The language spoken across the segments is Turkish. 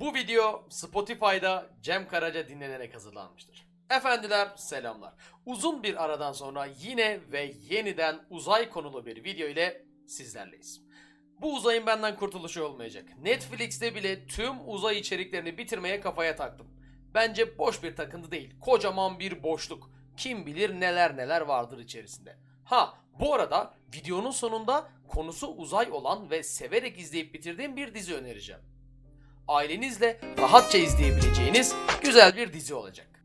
Bu video Spotify'da Cem Karaca dinlenerek hazırlanmıştır. Efendiler selamlar. Uzun bir aradan sonra yine ve yeniden uzay konulu bir video ile sizlerleyiz. Bu uzayın benden kurtuluşu olmayacak. Netflix'te bile tüm uzay içeriklerini bitirmeye kafaya taktım. Bence boş bir takıntı değil. Kocaman bir boşluk. Kim bilir neler neler vardır içerisinde. Ha bu arada videonun sonunda konusu uzay olan ve severek izleyip bitirdiğim bir dizi önereceğim. Ailenizle rahatça izleyebileceğiniz güzel bir dizi olacak.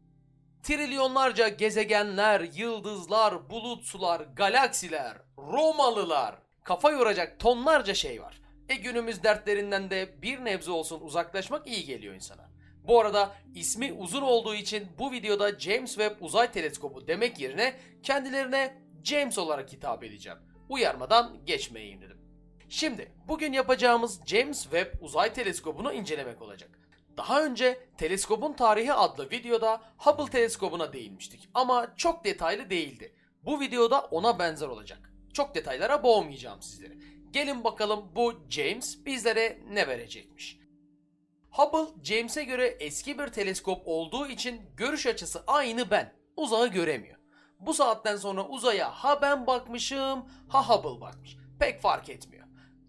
Trilyonlarca gezegenler, yıldızlar, bulutsular, galaksiler, Romalılar, kafa yoracak tonlarca şey var. E günümüz dertlerinden de bir nebze olsun uzaklaşmak iyi geliyor insana. Bu arada ismi uzun olduğu için bu videoda James Webb Uzay Teleskobu demek yerine kendilerine James olarak hitap edeceğim. Uyarmadan geçmeyeyim dedim. Şimdi bugün yapacağımız James Webb Uzay Teleskobu'nu incelemek olacak. Daha önce Teleskobun Tarihi adlı videoda Hubble Teleskobu'na değinmiştik ama çok detaylı değildi. Bu videoda ona benzer olacak. Çok detaylara boğmayacağım sizleri. Gelin bakalım bu James bizlere ne verecekmiş. Hubble James'e göre eski bir teleskop olduğu için görüş açısı aynı ben. Uzağı göremiyor. Bu saatten sonra uzaya ha ben bakmışım ha Hubble bakmış. Pek fark etmiyor.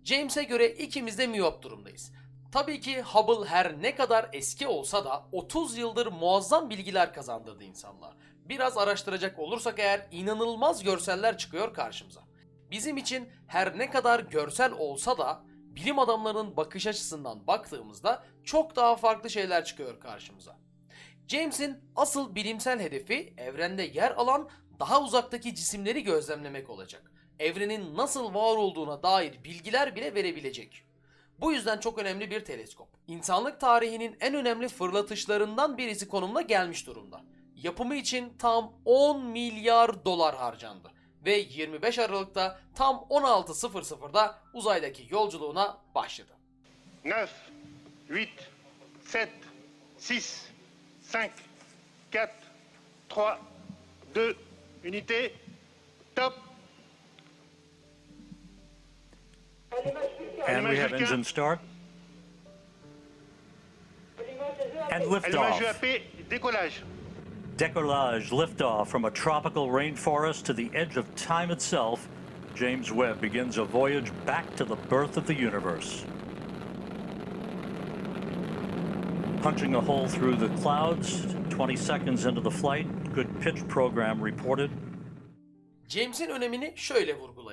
James'e göre ikimiz de miyop durumdayız. Tabii ki Hubble her ne kadar eski olsa da 30 yıldır muazzam bilgiler kazandırdı insanlığa. Biraz araştıracak olursak eğer inanılmaz görseller çıkıyor karşımıza. Bizim için her ne kadar görsel olsa da bilim adamlarının bakış açısından baktığımızda çok daha farklı şeyler çıkıyor karşımıza. James'in asıl bilimsel hedefi evrende yer alan daha uzaktaki cisimleri gözlemlemek olacak. Evrenin nasıl var olduğuna dair bilgiler bile verebilecek. Bu yüzden çok önemli bir teleskop. İnsanlık tarihinin en önemli fırlatışlarından birisi konumuna gelmiş durumda. Yapımı için tam 10 milyar dolar harcandı ve 25 Aralık'ta tam 16.00'da uzaydaki yolculuğuna başladı. 9, 8, 7, 6, 5, 4, 3, 2, unité, top. And we have engine start. And liftoff. Décollage. Decollage liftoff from a tropical rainforest to the edge of time itself. James Webb begins a voyage back to the birth of the universe. Punching a hole through the clouds, 20 seconds into the flight, good pitch program reported. James'in önemini şöyle vurgulayayım.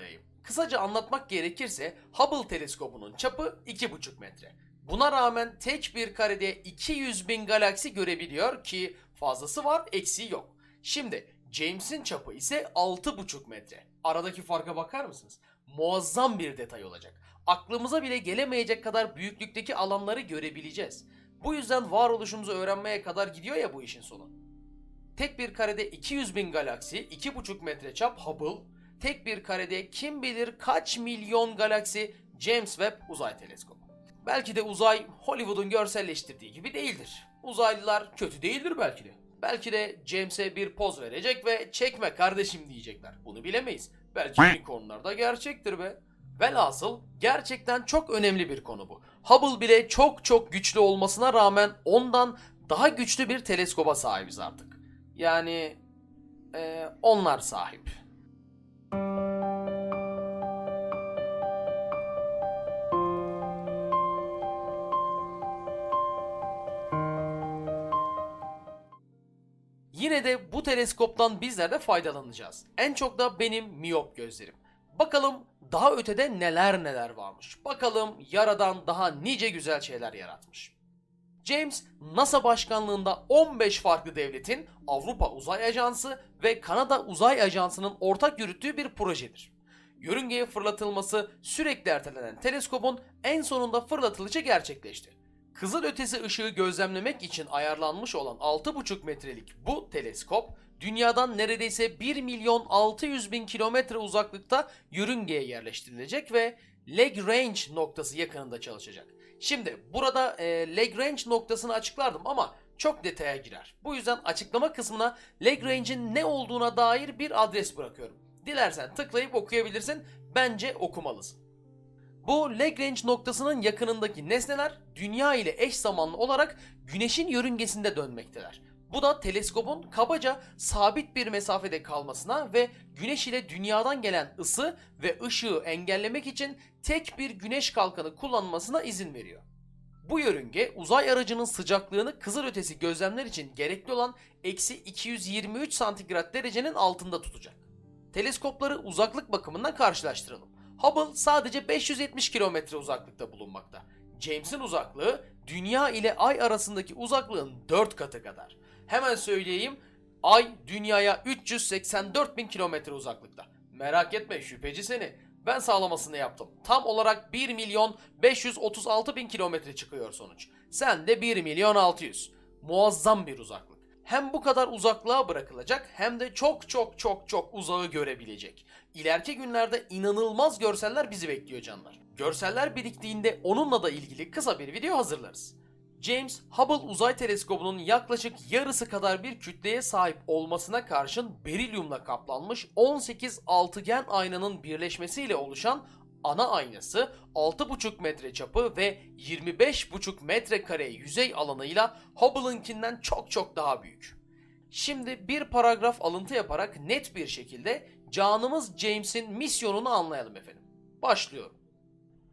Kısaca anlatmak gerekirse Hubble teleskobunun çapı 2,5 metre. Buna rağmen tek bir karede 200 bin galaksi görebiliyor ki fazlası var eksiği yok. Şimdi James'in çapı ise 6,5 metre. Aradaki farka bakar mısınız? Muazzam bir detay olacak. Aklımıza bile gelemeyecek kadar büyüklükteki alanları görebileceğiz. Bu yüzden varoluşumuzu öğrenmeye kadar gidiyor ya bu işin sonu. Tek bir karede 200 bin galaksi, 2,5 metre çap Hubble, tek bir karede kim bilir kaç milyon galaksi James Webb Uzay Teleskobu. Belki de uzay Hollywood'un görselleştirdiği gibi değildir. Uzaylılar kötü değildir belki de. Belki de James'e bir poz verecek ve çekme kardeşim diyecekler. Bunu bilemeyiz. Belki unicornlar da gerçektir be. Velhasıl gerçekten çok önemli bir konu bu. Hubble bile çok çok güçlü olmasına rağmen ondan daha güçlü bir teleskoba sahibiz artık. Yani eee, onlar sahip. Bu teleskoptan bizler de faydalanacağız. En çok da benim miyop gözlerim. Bakalım daha ötede neler neler varmış. Bakalım yaradan daha nice güzel şeyler yaratmış. James, NASA başkanlığında 15 farklı devletin Avrupa Uzay Ajansı ve Kanada Uzay Ajansı'nın ortak yürüttüğü bir projedir. Yörüngeye fırlatılması sürekli ertelenen teleskobun en sonunda fırlatılışı gerçekleşti. Kızıl ötesi ışığı gözlemlemek için ayarlanmış olan 6,5 metrelik bu teleskop, dünyadan neredeyse 1 milyon 600 bin kilometre uzaklıkta yörüngeye yerleştirilecek ve Lagrange noktası yakınında çalışacak. Şimdi burada e, Lagrange noktasını açıklardım ama çok detaya girer. Bu yüzden açıklama kısmına Lagrange'in ne olduğuna dair bir adres bırakıyorum. Dilersen tıklayıp okuyabilirsin. Bence okumalısın. Bu Lagrange noktasının yakınındaki nesneler dünya ile eş zamanlı olarak güneşin yörüngesinde dönmekteler. Bu da teleskopun kabaca sabit bir mesafede kalmasına ve güneş ile dünyadan gelen ısı ve ışığı engellemek için tek bir güneş kalkanı kullanmasına izin veriyor. Bu yörünge uzay aracının sıcaklığını kızılötesi gözlemler için gerekli olan eksi 223 santigrat derecenin altında tutacak. Teleskopları uzaklık bakımından karşılaştıralım. Hubble sadece 570 kilometre uzaklıkta bulunmakta. James'in uzaklığı Dünya ile Ay arasındaki uzaklığın 4 katı kadar. Hemen söyleyeyim, Ay Dünya'ya 384 bin kilometre uzaklıkta. Merak etme şüpheci seni. Ben sağlamasını yaptım. Tam olarak 1 milyon 536 bin kilometre çıkıyor sonuç. Sen de 1 milyon 600. Muazzam bir uzaklık. Hem bu kadar uzaklığa bırakılacak hem de çok çok çok çok uzağı görebilecek. İleriki günlerde inanılmaz görseller bizi bekliyor canlar. Görseller biriktiğinde onunla da ilgili kısa bir video hazırlarız. James Hubble Uzay Teleskobu'nun yaklaşık yarısı kadar bir kütleye sahip olmasına karşın berilyumla kaplanmış 18 altıgen aynanın birleşmesiyle oluşan ana aynası 6,5 metre çapı ve 25,5 metrekare yüzey alanıyla Hubble'ınkinden çok çok daha büyük. Şimdi bir paragraf alıntı yaparak net bir şekilde canımız James'in misyonunu anlayalım efendim. Başlıyorum.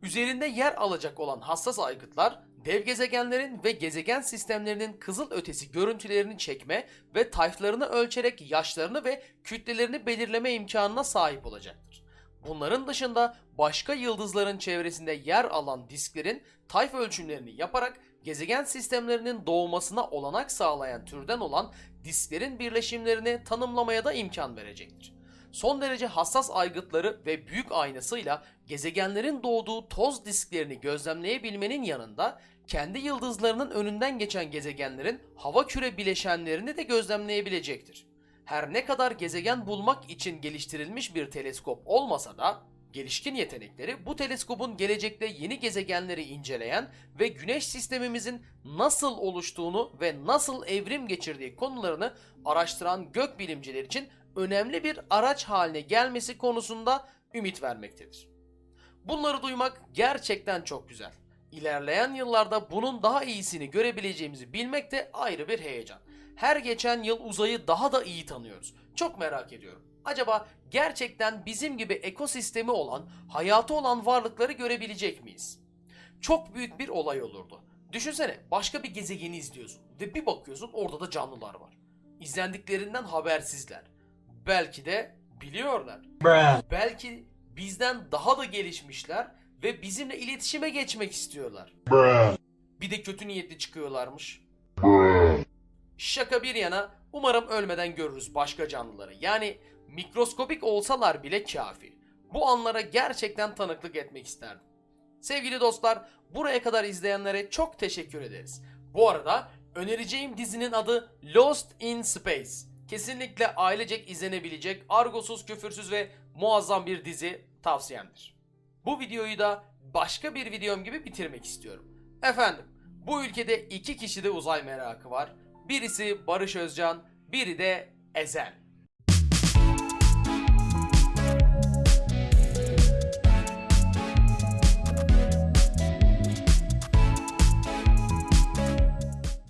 Üzerinde yer alacak olan hassas aygıtlar, dev gezegenlerin ve gezegen sistemlerinin kızıl ötesi görüntülerini çekme ve tayflarını ölçerek yaşlarını ve kütlelerini belirleme imkanına sahip olacaktır. Bunların dışında başka yıldızların çevresinde yer alan disklerin tayf ölçümlerini yaparak gezegen sistemlerinin doğmasına olanak sağlayan türden olan disklerin birleşimlerini tanımlamaya da imkan verecektir. Son derece hassas aygıtları ve büyük aynasıyla gezegenlerin doğduğu toz disklerini gözlemleyebilmenin yanında kendi yıldızlarının önünden geçen gezegenlerin hava küre bileşenlerini de gözlemleyebilecektir. Her ne kadar gezegen bulmak için geliştirilmiş bir teleskop olmasa da gelişkin yetenekleri bu teleskopun gelecekte yeni gezegenleri inceleyen ve güneş sistemimizin nasıl oluştuğunu ve nasıl evrim geçirdiği konularını araştıran gökbilimciler için önemli bir araç haline gelmesi konusunda ümit vermektedir. Bunları duymak gerçekten çok güzel. İlerleyen yıllarda bunun daha iyisini görebileceğimizi bilmek de ayrı bir heyecan. Her geçen yıl uzayı daha da iyi tanıyoruz. Çok merak ediyorum. Acaba gerçekten bizim gibi ekosistemi olan, hayatı olan varlıkları görebilecek miyiz? Çok büyük bir olay olurdu. Düşünsene başka bir gezegeni izliyorsun ve bir bakıyorsun orada da canlılar var. İzlendiklerinden habersizler. Belki de biliyorlar. Belki bizden daha da gelişmişler ve bizimle iletişime geçmek istiyorlar. Bir de kötü niyetli çıkıyorlarmış. Şaka bir yana umarım ölmeden görürüz başka canlıları. Yani mikroskopik olsalar bile kafi. Bu anlara gerçekten tanıklık etmek isterdim. Sevgili dostlar, buraya kadar izleyenlere çok teşekkür ederiz. Bu arada önereceğim dizinin adı Lost in Space. Kesinlikle ailecek izlenebilecek, argosuz, küfürsüz ve muazzam bir dizi tavsiyemdir. Bu videoyu da başka bir videom gibi bitirmek istiyorum. Efendim, bu ülkede iki kişide uzay merakı var. Birisi Barış Özcan, biri de Ezel.